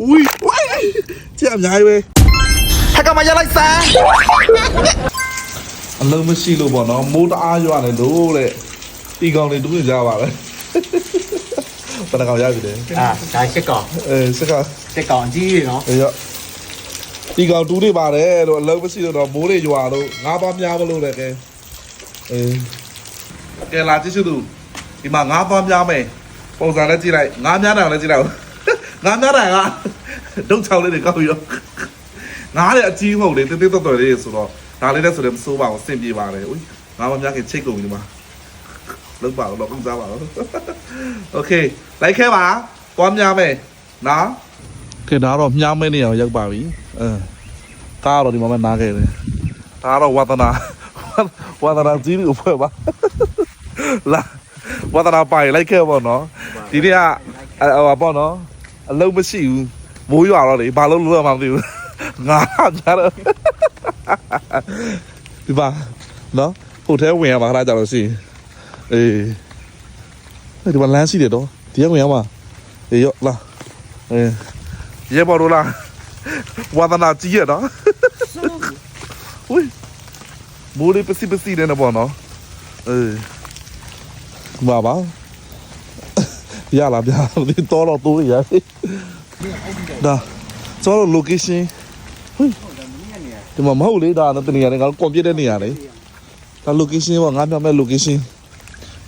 อุ้ยว้ายကြက်အများကြီးပဲ ဟက်ကမရလိုက်စမ်း အလုံးမရှိလို့ပေါ့နော်မိုးတအားရွာနေလို့တဲ့ဒီကောင်လေးတူးနေကြပါလေဘယ်နှကောင်ရပြီလဲ အာဒါရှစ်ကောင် အဲစက ရှစ်ကောင်အကြီးတွေနော် အေးရောဒီကောင်တူးနေပါတယ်လို့အလုံးမရှိလို့တော့မိုးတွေရွာလို့ငါးပါးများမလို့တဲ့ကဲအေးကဲလာကြည့်စုသူဒီမှာငါးပါးများမယ်ပုံစံနဲ့ကြည့်လိုက်ငါးများတယ်လည်းကြည့်လိုက် ငါသားတာကဒုတ်ချောင်းလေးတွေကောက်ပြီးတော့ငါလည်းအကြီးမဟုတ်လေတိတိတော်တော်လေးဆိုတော့ဒါလေးလည်းဆိုလည်းမစိုးပါဘူးစင်ပြေပါတယ်။ဥငါမများခင်ချိတ်ကုန်ပြီဒီမှာလောက်ပါတော့လောက်စားပါတော့။ Okay လိုက်ခဲပါ။သွားများမယ်။နော်။ခင်ဒါတော့မြားမဲနေအောင်ရောက်ပါပြီ။အဲကားတော့ဒီမှာပဲနားခဲ့တယ်။ဒါတော့ဝသနာဝသနာကြီးကိုဖွဲ့ပါ။လာဝသနာပိုင်လိုက်ခဲ့ပါတော့။ဒီနေ့ကဟိုပါပေါ့နော်။ အလုံးမရှိဘူးမိုးရွာတော့လေဘာလို့လို့မှမသိဘူးငါကြတော့ဒီပါနော်ဟိုထဲဝင်ရမှာခဏကြာလို့ရှိရင်အေးဒီမှာလမ်းရှိတယ်တော့ဒီကဝင်ရမှာအေးရောလာအေးရဲဘော်တို့လားဝါသနာကြီးရနော်ဝိမိုးလေးပစီပစီနဲ့နော်ပေါ့နော်အေးမှာပါ ရလာဗျာဒီတော့တော့တိုးရစီဒါကျော် location ဟိဒီမှာမဟုတ်လေဒါတော့တနေရာနဲ့ငါကွန်ပြတဲ့နေရာလေဒါ location ပေါ့ငါပြောမဲ့ location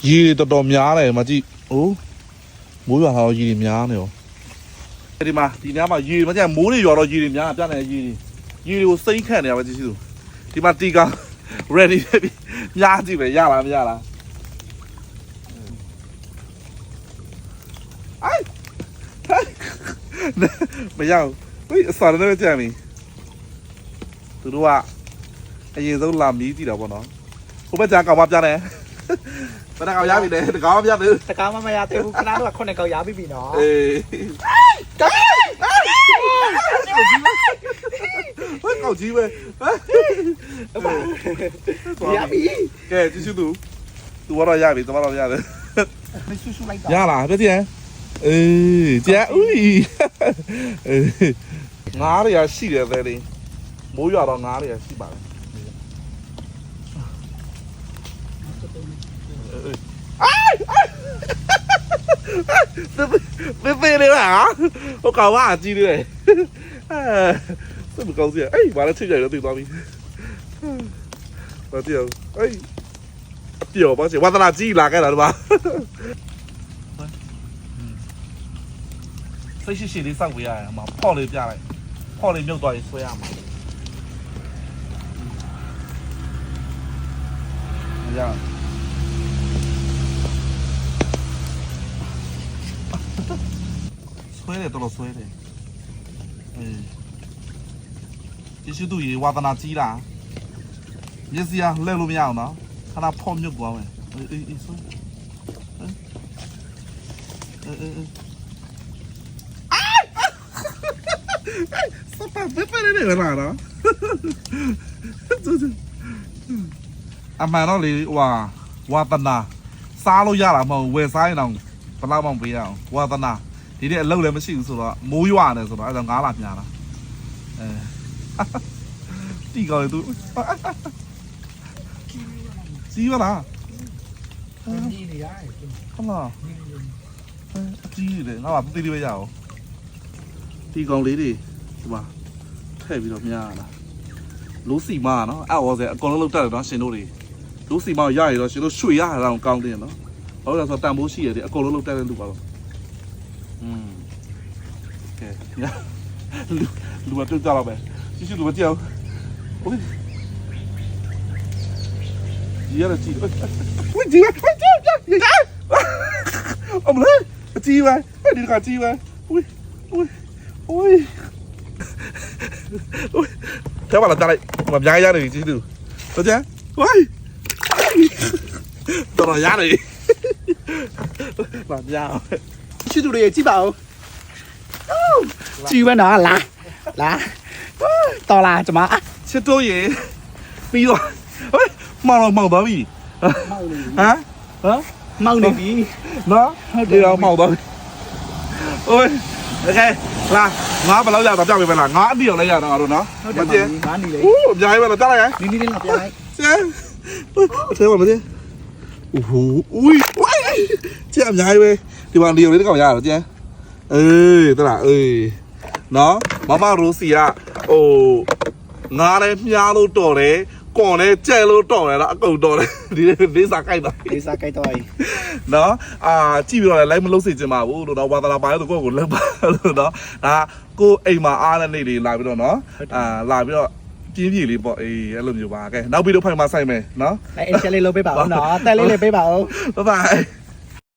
ရေတွေတော်တော်များတယ်မကြည့်ဟိုးမိုးရွာထားတော့ရေတွေများနေရောဒီမှာဒီနားမှာရေမကြမိုးတွေရွာတော့ရေတွေများပြနေရေတွေရေတွေကိုစိမ့်ခန့်နေရပါကြည့်စီသူဒီမှာတီက ready ပဲပြီများကြည့်ပဲရလားမရလားအိုင် မရဘူးဝိအစားလည်းကြမ်းပြီသူတို့ကအရင်ဆုံးလာမီးကြည့်တာပေါ့နော်ဟိုဘက်ကြာကောင်မပြတယ်ဘယ်နှကောင်ရပြီလဲတကောင်မပြဘူးတကားမမရသေးဘူးခဏတော့ခုနှစ်ကောင်ရပြီပြီနော်အေးဟဲ့ကောက်ကြီးပဲဟဲ့ရပြီကဲကြည့်စုသူသူကတော့ရပြီတမတော့ရတယ် မဆူဆူလိုက်ရလားပြည့်တယ်အေးကျန်ဦး အေးငါးရရှိတယ်သဲလေးမိုးရွာတော့ငါးရရှိပါတယ်သေသေလေးပါဟိုကောင်ကအကြီးလေးအဲစမကောင်းစီအေးဘာလဲထိကြရတော့သိသွားပြီဘာတရားအေးအပြောပါစေဝါသနာကြီးလာခဲ့တာဒီမှာ စိတ်ရှိရှိလေးစောက်ပေးရတယ်မှာဖော့လေးပြလိုက်ဖော့လေးမြုပ်သွားရင်ဆွဲရမှာရဆွဲတယ်တော်တော်ဆွဲတယ်အေးဒီရှိသူရေဝါသနာကြီးလားမျက်စိကလှည့်လို့မရအောင်နော်ခဏဖော့မြုပ်သွားမယ်အေးအေးအေးဆွဲအေးအေး အေးစပါဘယ်ပဲနေလာလားအမှန်တော့လေဟွာဝါသနာစားလို့ရတာမဟုတ်ဝယ်စားရင်တော့ဘယ်လောက်မှမပေးရအောင်ဝါသနာဒီနေ့အလုပ်လည်းမရှိဘူးဆိုတော့မိုးရွာနေဆိုတော့အဲဒါငားလာညားတာအဲတီကောလေသူစီးရလားဒီနေရတယ်ဟုတ်လားအကြီးလေငါကပတိလေးပဲရအောင် တီကောင်လေးတွေဒီမှာထည့်ပြီးတော့မြားလာလို့စီမာနော်အဲ့ဟောစေအကုန်လုံးလောက်တက်တယ်နော်ရှင်တို့တွေလို့စီမာရရတော့ရှင်တို့ရွှေရတာတော့ကောင်းတယ်နော်ဟုတ်လားဆိုတန်ဖိုးရှိရတယ်အကုန်လုံးလောက်တက်တဲ့လူပါတော့อืมကဲညလူလူမပြုတ်ကြတော့ပဲရှိရှိလူမကြောက်ဟုတ်ဒီရတဲ့ကြည့်ဝိဒီဝိဒီအမလေးအကြီးပဲအဲ့ဒီကကြီးပဲဝိဝိဝိ อุ้ยอุ้ยเท่าไหร่ตาอะไรแบบย้ายย้ายหน่อยสิดูตัวเจ้าว้ายตัวย้ายหน่อยแบบยาวชิดูเลยจีเบาจีวันหนาละละต่อละจะมาชิดตัวเย่ปีตัวเฮ้ยมองเรามองบ้าบีฮะฮะมองหนึ่งบีเนาะเดี๋ยวเรามองบ้าบี ငါနေလေဦးအများကြီးပဲလားကြားလိုက်ရင်နီးနီးလေးငါပြလိုက်ကျဲအသေးပါမကျဲအိုးဟူဦးဝိုင်းကျဲအများကြီးပဲဒီမှာဒီအောင်လေးတစ်ကောင်ရတော့ကျဲအေးတလားအေးနော်မမရိုစီကဟိုငါလည်းမြားလို့တော်တယ် ကွန်လည်းကျဲလို့တော်တယ်လားအကုန်တော်တယ်ဒီလေးစားကြိုက်တာလေးစားကြိုက်တော့နော်အာကြည့်ပြီးတော့လည်း live မလုပ်စေချင်ပါဘူးလို့တော့ဝါသနာပါလို့ကိုယ့်ကိုလောက်ပါလို့နော်ဒါကိုယ်အိမ်မှာအားတဲ့နေ့တွေလာပြီးတော့နော်အာလာပြီးတော့ပြင်းပြလေးပေါ့အေးအဲ့လိုမျိုးပါကဲနောက်ပြီးတော့ဖိုင်မှာဆိုင်မယ်နော်အဲအင်ချက်လေးလုပ်ပေးပါဦးနော်တက်လေးလေးပေးပါဦးဘိုင်ဘိုင်